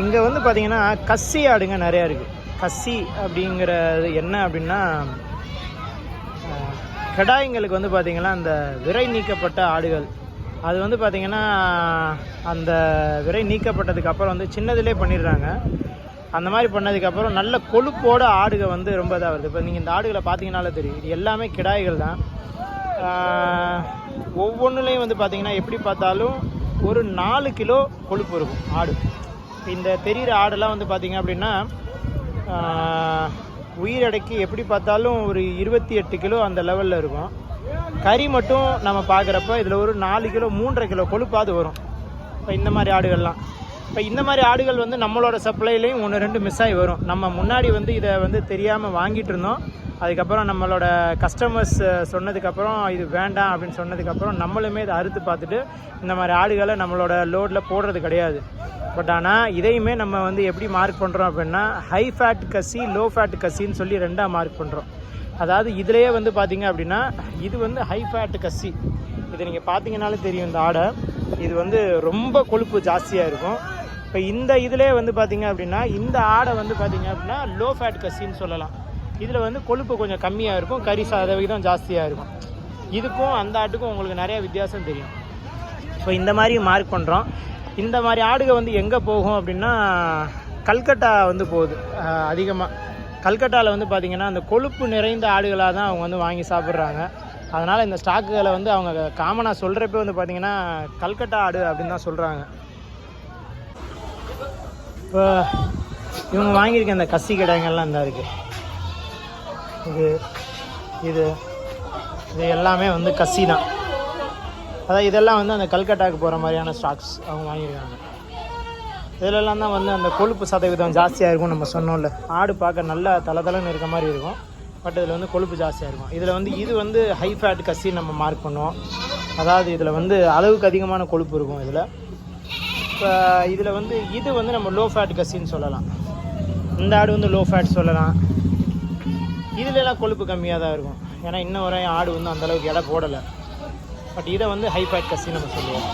இங்கே வந்து பார்த்தீங்கன்னா கஸ்ஸி ஆடுங்க நிறையா இருக்குது கஸ்ஸி அப்படிங்கிறது என்ன அப்படின்னா ஆஹ், வந்து பார்த்திங்கன்னா அந்த விரை நீக்கப்பட்ட ஆடுகள். அது வந்து பார்த்திங்கன்னா அந்த விரை நீக்கப்பட்டதுக்கு அப்புறம் வந்து சின்னதிலே பண்ணிடுறாங்க. அந்த மாதிரி பண்ணதுக்கப்புறம் நல்ல கொழுப்போட ஆடுகள் வந்து ரொம்ப இதாக வருது. இப்போ நீங்கள் இந்த ஆடுகளை பார்த்தீங்கனாலே தெரியும். இது எல்லாமே கிடாய்கள் தான். ஒவ்வொன்றுலேயும் வந்து பார்த்தீங்கன்னா எப்படி பார்த்தாலும் ஒரு நாலு கிலோ கொழுப்பு இருக்கும் ஆடு. இந்த தெரிகிற ஆடெல்லாம் வந்து பார்த்தீங்க அப்படின்னா உயிர் உயிரெடைக்கு எப்படி பார்த்தாலும் ஒரு இருபத்தி எட்டு கிலோ அந்த லெவலில் இருக்கும். கறி மட்டும் நம்ம பார்க்குறப்ப இதில் ஒரு நாலு கிலோ மூன்றரை கிலோ கொழுப்பாது வரும். இப்போ இந்த மாதிரி ஆடுகள்லாம். இப்போ இந்த மாதிரி ஆடுகள் வந்து நம்மளோட சப்ளைலையும் ஒன்று ரெண்டு மிஸ் ஆகி வரும். நம்ம முன்னாடி வந்து இதை வந்து தெரியாமல் வாங்கிட்டு இருந்தோம். அதுக்கப்புறம் நம்மளோட கஸ்டமர்ஸ் சொன்னதுக்கப்புறம் இது வேண்டாம் அப்படின்னு சொன்னதுக்கப்புறம் நம்மளுமே இதை அறுத்து பார்த்துட்டு இந்த மாதிரி ஆடுகளை நம்மளோட லோடில் போடுறது கிடையாது. பட் ஆனால் இதையுமே நம்ம வந்து எப்படி மார்க் பண்ணுறோம் அப்படின்னா ஹை ஃபேட் கசி லோ ஃபேட் கசின்னு சொல்லி ரெண்டாக மார்க் பண்ணுறோம் அதாவது இதுலேயே வந்து பார்த்தீங்க அப்படின்னா இது வந்து ஹை ஃபேட் கசி. இது நீங்கள் பார்த்தீங்கனாலே தெரியும் இந்த ஆடை. இது வந்து ரொம்ப கொழுப்பு ஜாஸ்தியாக இருக்கும். இப்போ இந்த இதிலே வந்து பார்த்தீங்க அப்படின்னா இந்த ஆடை வந்து பார்த்தீங்க அப்படின்னா லோ ஃபேட் கசின்னு சொல்லலாம். இதில் வந்து கொழுப்பு கொஞ்சம் கம்மியாக இருக்கும். கறி சதவிகிதம் ஜாஸ்தியாக இருக்கும். இதுக்கும் அந்த ஆட்டுக்கும் உங்களுக்கு நிறையா வித்தியாசம் தெரியும். ஸோ இந்த மாதிரி மார்க் பண்ணுறோம் இந்த மாதிரி ஆடுக வந்து எங்கே போகும் அப்படின்னா கல்கட்டா வந்து போகுது. அதிகமாக கல்கட்டாவில் வந்து பார்த்திங்கன்னா அந்த கொழுப்பு நிறைந்த ஆடுகளாக தான் அவங்க வந்து வாங்கி சாப்பிட்றாங்க. அதனால் இந்த ஸ்டாக்குகளை வந்து அவங்க காமனாக சொல்கிறப்ப வந்து பார்த்திங்கன்னா கல்கட்டா ஆடு அப்படின்னு தான் சொல்கிறாங்க இப்போ இவங்க வாங்கியிருக்க இந்த கசி கடைங்கள்லாம் இந்த இருக்குது இது இது இது எல்லாமே வந்து கசி தான். அதான் இதெல்லாம் வந்து அந்த கல்கட்டாக்கு போகிற மாதிரியான ஸ்டாக்ஸ் அவங்க வாங்கியிருக்காங்க. இதிலெல்லாம் தான் வந்து அந்த கொழுப்பு சதவீதம் ஜாஸ்தியாக இருக்கும் நம்ம சொன்னோம்ல. ஆடு பார்க்க நல்லா தளதளன்னு இருக்க மாதிரி இருக்கும். பட் இதில் வந்து கொழுப்பு ஜாஸ்தியாக இருக்கும். இதில் வந்து இது வந்து ஹை ஃபேட் கசி நம்ம மார்க் பண்ணுவோம். அதாவது இதில் வந்து அளவுக்கு அதிகமான கொழுப்பு இருக்கும் இதில். இப்போ இதில் வந்து இது வந்து நம்ம லோ ஃபேட் கசின்னு சொல்லலாம். இந்த ஆடு வந்து லோ ஃபேட் சொல்லலாம். இதுலலாம் கொழுப்பு கம்மியாக தான் இருக்கும். ஏன்னா இன்னும் வரையும் ஆடு வந்து அந்தளவுக்கு எடை போடலை. பட் இதை வந்து ஹை ஃபேட் கசி நம்ம சொல்லுவோம்.